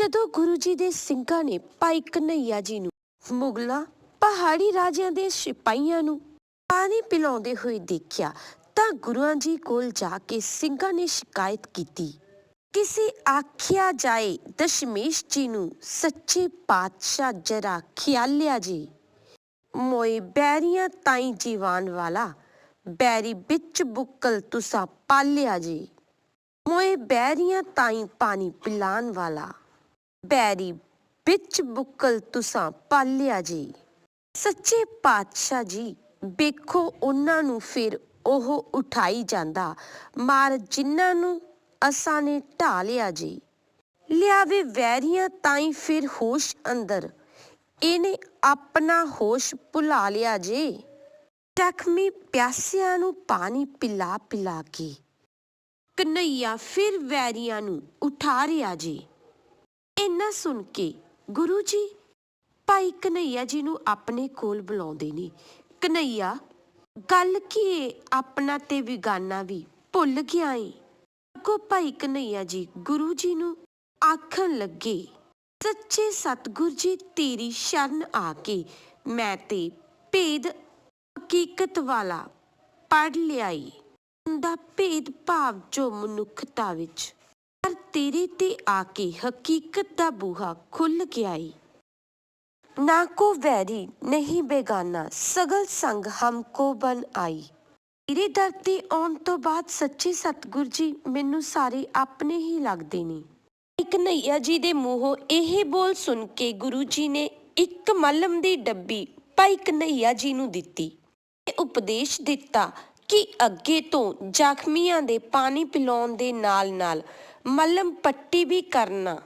ਜਦੋਂ ਗੁਰੂ ਜੀ ਦੇ ਸਿੰਘਾਂ ਨੇ ਭਾਈ ਕਨਈਆ ਜੀ ਨੂੰ ਮੁਗਲਾਂ ਪਹਾੜੀ ਰਾਜਿਆਂ ਦੇ ਸਿਪਾਹੀਆਂ ਨੂੰ ਪਾਣੀ ਪਿਲਾਉਂਦੇ ਹੋਏ ਦੇਖਿਆ ਤਾਂ ਗੁਰੂਆਂ ਜੀ ਕੋਲ ਜਾ ਕੇ ਸਿੰਘਾਂ ਨੇ ਸ਼ਿਕਾਇਤ ਕੀਤੀ। ਕਿਸੇ ਆਖਿਆ ਜਾਏ ਦਸ਼ਮੇਸ਼ ਜੀ ਨੂੰ ਸੱਚੇ ਪਾਤਸ਼ਾਹ ਜਰਾ ਖਿਆਲਿਆ ਜੀ। ਮੋਏ ਬੈਰੀਆਂ ਤਾਈ ਜੀਵਾਨ ਵਾਲਾ, ਬੈਰੀ ਵਿੱਚ ਬੁੱਕਲ ਤੁਸਾ ਪਾਲਿਆ ਜੀ। ਮੋਏ ਬੈਰੀਆਂ ਤਾਈ ਪਾਣੀ ਪਿਲਾਨ ਵਾਲਾ ਬੈਰੀ, ਵਿੱਚ ਬੁੱਕਲ ਤੁਸਾਂ ਪਾਲਿਆ ਜੀ। ਸੱਚੇ ਪਾਤਸ਼ਾਹ ਜੀ, ਵੇਖੋ ਉਹਨਾਂ ਨੂੰ ਫਿਰ ਉਹ ਉਠਾਈ ਜਾਂਦਾ। ਮਾਰ ਜਿਨ੍ਹਾਂ ਨੂੰ ਅਸਾਂ ਨੇ ਢਾਲਿਆ ਜੀ। ਲਿਆਵੇ ਵੈਰੀਆਂ ਤਾਈ ਫਿਰ ਹੋਸ਼ ਅੰਦਰ। ਇਹਨੇ ਆਪਣਾ ਹੋਸ਼ ਭੁਲਾ ਲਿਆ ਜੇ। ਜ਼ਖਮੀ ਪਿਆਸਿਆਂ ਨੂੰ ਪਾਣੀ ਪਿਲਾ ਪਿਲਾ ਕੇ। ਕਨਈਆ ਫਿਰ ਵੈਰੀਆਂ ਨੂੰ ਉਠਾ ਰਿਆ ਜੀ। ਇੰਨਾ ਸੁਣ ਕੇ ਗੁਰੂ ਜੀ, ਭਾਈ ਕਨਈਆ ਜੀ ਨੂੰ ਆਪਣੇ ਕੋਲ ਬੁਲਾਉਂਦੇ ਨੇ। ਕਨਈਆ ਗੱਲ ਕੀ ਆਪਣਾ ਤੇ ਵਿਗਾਨਾ ਵੀ ਭੁੱਲ ਗਿਆ ਏ। ਕੋ ਭਾਈ ਕਨਈਆ ਜੀ ਗੁਰੂ ਜੀ ਨੂੰ ਆਖਣ ਲੱਗੇ, ਸੱਚੇ ਸਤਿਗੁਰ ਜੀ, ਤੇਰੀ ਸ਼ਰਨ ਆ ਕੇ ਮੈਂ ਤੇ ਭੇਦ ਹਕੀਕਤ ਵਾਲਾ ਪੜ ਲਿਆਈ ਦਾ ਭੇਦ ਭਾਵ ਜੋ ਮਨੁੱਖਤਾ ਵਿੱਚ ਤੇਰੇ ਤੇ ਆ ਕੇ ਹਕੀਕਤ ਦਾ ਬੂਹਾ ਖੁੱਲ ਗਿਆ ਈ ਨਾ ਕੋ ਵੈਰੀ, ਨਹੀਂ ਬੇਗਾਨਾ, ਸਗਲ ਸੰਗ ਹਮਕੋ ਬਨ ਆਈ। ਤੇਰੇ ਦਰ ਤੇ ਆਉਣ ਤੋਂ ਬਾਅਦ ਸੱਚੇ ਸਤਿਗੁਰ ਜੀ ਮੈਨੂੰ ਸਾਰੇ ਆਪਣੇ ਹੀ ਲੱਗਦੇ ਨੇ। ਇੱਕ ਨਈਆ ਜੀ ਦੇ ਮੂੰਹੋਂ ਇਹ ਬੋਲ ਸੁਣ ਕੇ ਗੁਰੂ ਜੀ ਨੇ ਇੱਕ ਮਲਮ ਦੀ ਡੱਬੀ ਭਾਈ ਕਨਈਆ ਜੀ ਨੂੰ ਦਿੱਤੀ। ਤੇ ਉਪਦੇਸ਼ ਦਿੱਤਾ ਕਿ ਅੱਗੇ ਤੋਂ ਜ਼ਖਮੀਆਂ ਦੇ ਪਾਣੀ ਪਿਲਾਉਣ ਦੇ ਨਾਲ-ਨਾਲ ਮਲਮ ਪੱਟੀ ਵੀ ਕਰਨਾ।